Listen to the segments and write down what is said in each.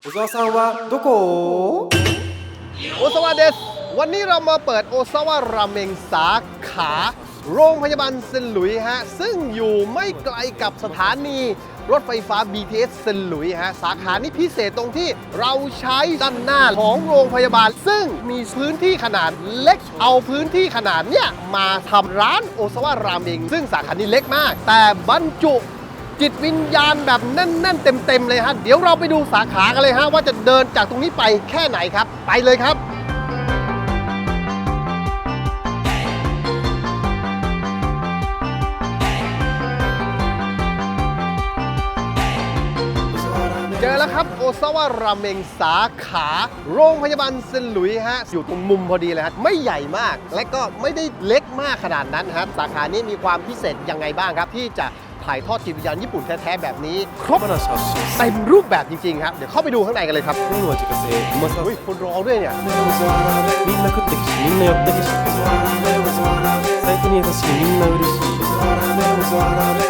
小沢さんはどこ โอซาวะเดส วันนี้เรามาเปิดโอซาวะราเมงสาขา โรงพยาบาลเซนต์หลุยส์ฮะ ซึ่งอยู่ไม่ไกลกับสถานีรถไฟฟ้า BTS เซนต์หลุยส์ฮะ สาขานี้พิเศษตรงที่เราใช้ด้านหน้าของโรงพยาบาล ซึ่งมีพื้นที่ขนาดเล็ก เอาพื้นที่ขนาดเนี้ยมาทำร้านโอซาวะราเมง ซึ่งสาขานี้เล็กมาก แต่บรรจุ จิตวิญญาณแบบแน่นๆเต็มๆเลยฮะเดี๋ยวเราไปดูสาขากันเลยฮะว่าจะเดินจากตรงนี้ไปแค่ไหนครับ ไปเลยครับเจอแล้วครับโอซาวะราเมงสาขา โรงพยาบาลเซนหลุยฮะ อยู่ตรงมุมพอดีเลยฮะ ไม่ใหญ่มาก และก็ไม่ได้เล็กมากขนาดนั้นครับ สาขานี้มีความพิเศษยังไงบ้างครับ ที่จะ ถ่ายทอดจิตวิญญาณญี่ปุ่นแท้ ๆ แบบนี้ ครบ 話発信 เต็มรูปแบบจริง ๆ ครับ เดี๋ยวเข้าไปดูข้างในกันเลยครับ 麺は自家製うまさ อุ้ยคนรอด้วยเนี่ย みんな食ってきしみんな寄ってきし財布に優しいみんな嬉しい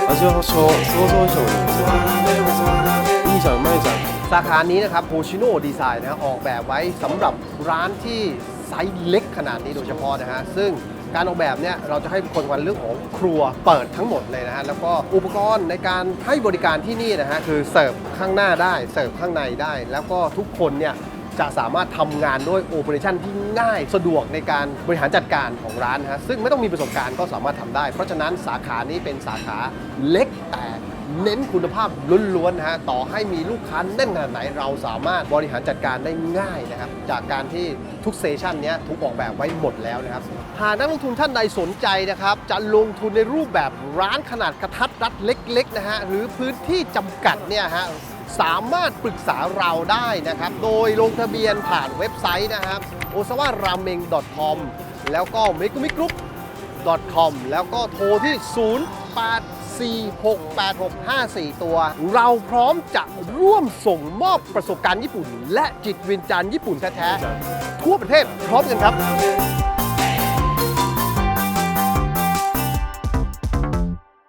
味は保証想像以上にいいじゃんうまいじゃん สาขานี้นะครับโ o ชิโนดีไซน์นะฮะออกแบบไว้สำหรับร้านที่ไซส์เล็กขนาดนี้โดยเฉพาะนะฮะ ซึ่ง การออกแบบเนี่ยเราจะให้คนวันเรื่องของครัวเปิดทั้งหมดเลยนะฮะแล้วก็อุปกรณ์ในการให้บริการที่นี่นะฮะคือเสิร์ฟข้างหน้าได้เสิร์ฟข้างในได้ แล้วก็ทุกคนเนี่ยจะสามารถทำงานด้วยโอเปอเรชันที่ง่ายสะดวกในการบริหารจัดการของร้านนะฮะซึ่งไม่ต้องมีประสบการณ์ก็สามารถทำได้ เพราะฉะนั้นสาขานี้เป็นสาขาเล็กแต่ เน้นคุณภาพล้วนๆนะฮะต่อให้มีลูกค้าแน่นขนาดไหนเราสามารถบริหารจัดการได้ง่ายนะครับจากการที่ทุกเซสชันเนี้ยถูกออกแบบไว้หมดแล้วนะครับหากนักลงทุนท่านใดสนใจนะครับจะลงทุนในรูปแบบร้านขนาดกระทัดรัดเล็กๆนะฮะหรือพื้นที่จำกัดเนี่ยฮะสามารถปรึกษาเราได้นะครับ โดยลงทะเบียนผ่านเว็บไซต์นะครับ o s a w a r a m e n com แล้วก็ m e g u m i Group com แล้วก็โทรที่ 468654ตัว เราพร้อมจะร่วมส่งมอบประสบการณ์ญี่ปุ่น และจิตวิญญาณญี่ปุ่นแท้ๆทั่วประเทศพร้อมกันครับ